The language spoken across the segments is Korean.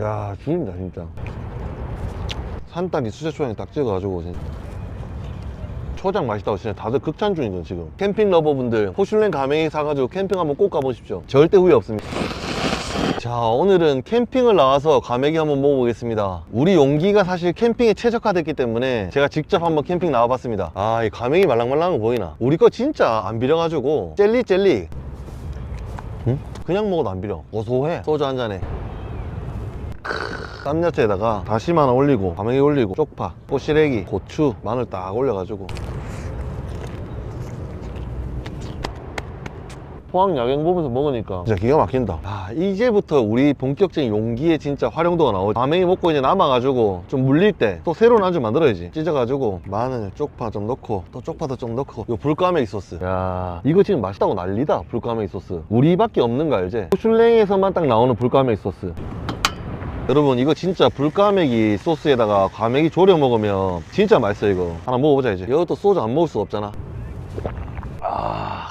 야 죽인다 진짜. 산딸기 수제초장에 딱 찍어가지고 진짜. 초장 맛있다고 진짜 다들 극찬 중이거든 지금. 캠핑 러버분들 포슐랭 가맹이 사가지고 캠핑 한번 꼭 가보십시오. 절대 후회 없습니다. 자 오늘은 캠핑을 나와서 과메기 한번 먹어보겠습니다. 우리 용기가 사실 캠핑에 최적화됐기 때문에 제가 직접 한번 캠핑 나와봤습니다. 아이 과메기 말랑말랑한 거 보이나? 우리 거 진짜 안 비려가지고 젤리 젤리. 응? 그냥 먹어도 안 비려. 고소해. 소주 한 잔에 쌈야채에다가 다시마 하나 올리고 과메기 올리고 쪽파 꼬시래기 고추 마늘 딱 올려가지고. 포항 야경 보면서 먹으니까 진짜 기가 막힌다. 아 이제부터 우리 본격적인 용기에 진짜 활용도가 나오지. 과메기 먹고 이제 남아가지고 좀 물릴 때 또 새로운 안주 만들어야지. 찢어가지고 마늘 쪽파 좀 넣고 또 쪽파도 좀 넣고. 요 불까메기 소스. 야 이거 지금 맛있다고 난리다 불까메기 소스. 우리밖에 없는 거 알지? 슐랭에서만 딱 나오는 불까메기 소스 여러분 이거 진짜 불까메기 소스에다가 과메기 졸여 먹으면 진짜 맛있어 이거. 하나 먹어보자 이제. 이것도 소주 안 먹을 수 없잖아. 아,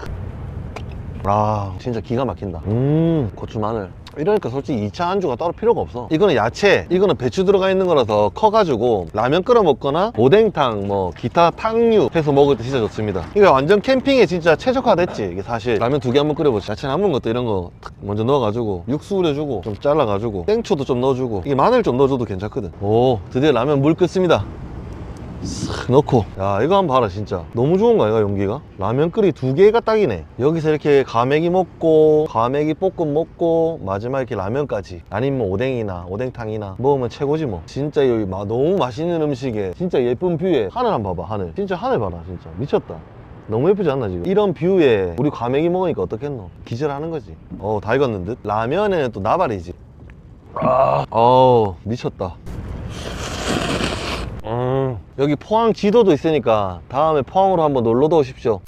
아 진짜 기가 막힌다. 음. 고추 마늘 이러니까 솔직히 2차 안주가 따로 필요가 없어. 이거는 야채 이거는 배추 들어가 있는 거라서 커가지고 라면 끓여 먹거나 오뎅탕 뭐 기타 탕류 해서 먹을 때 진짜 좋습니다. 이게 완전 캠핑에 진짜 최적화됐지 이게 사실. 라면 두 개 한번 끓여보자. 야채 남은 것도 이런 거탁 먼저 넣어가지고 육수 우려주고 좀 잘라가지고 땡초도 좀 넣어주고 이게 마늘 좀 넣어줘도 괜찮거든. 오 드디어 라면 물 끓습니다 싹 넣고. 야 이거 한번 봐라 진짜. 너무 좋은 거야 이거 용기가? 라면 끓이 두 개가 딱이네. 여기서 이렇게 가메기 먹고 가메기 볶음 먹고 마지막 이렇게 라면까지. 아니면 뭐 오뎅이나 오뎅탕이나 먹으면 최고지 뭐. 진짜 여기 마- 너무 맛있는 음식에 진짜 예쁜 뷰에 하늘 한번 봐봐 하늘. 진짜 하늘 봐라 진짜. 미쳤다. 너무 예쁘지 않나 지금? 이런 뷰에 우리 과메기 먹으니까 어떻겠노? 기절하는 거지. 어다 익었는 듯? 라면에는 또 나발이지. 아 어우 미쳤다. 음, 여기 포항 지도도 있으니까 다음에 포항으로 한번 놀러도 오십시오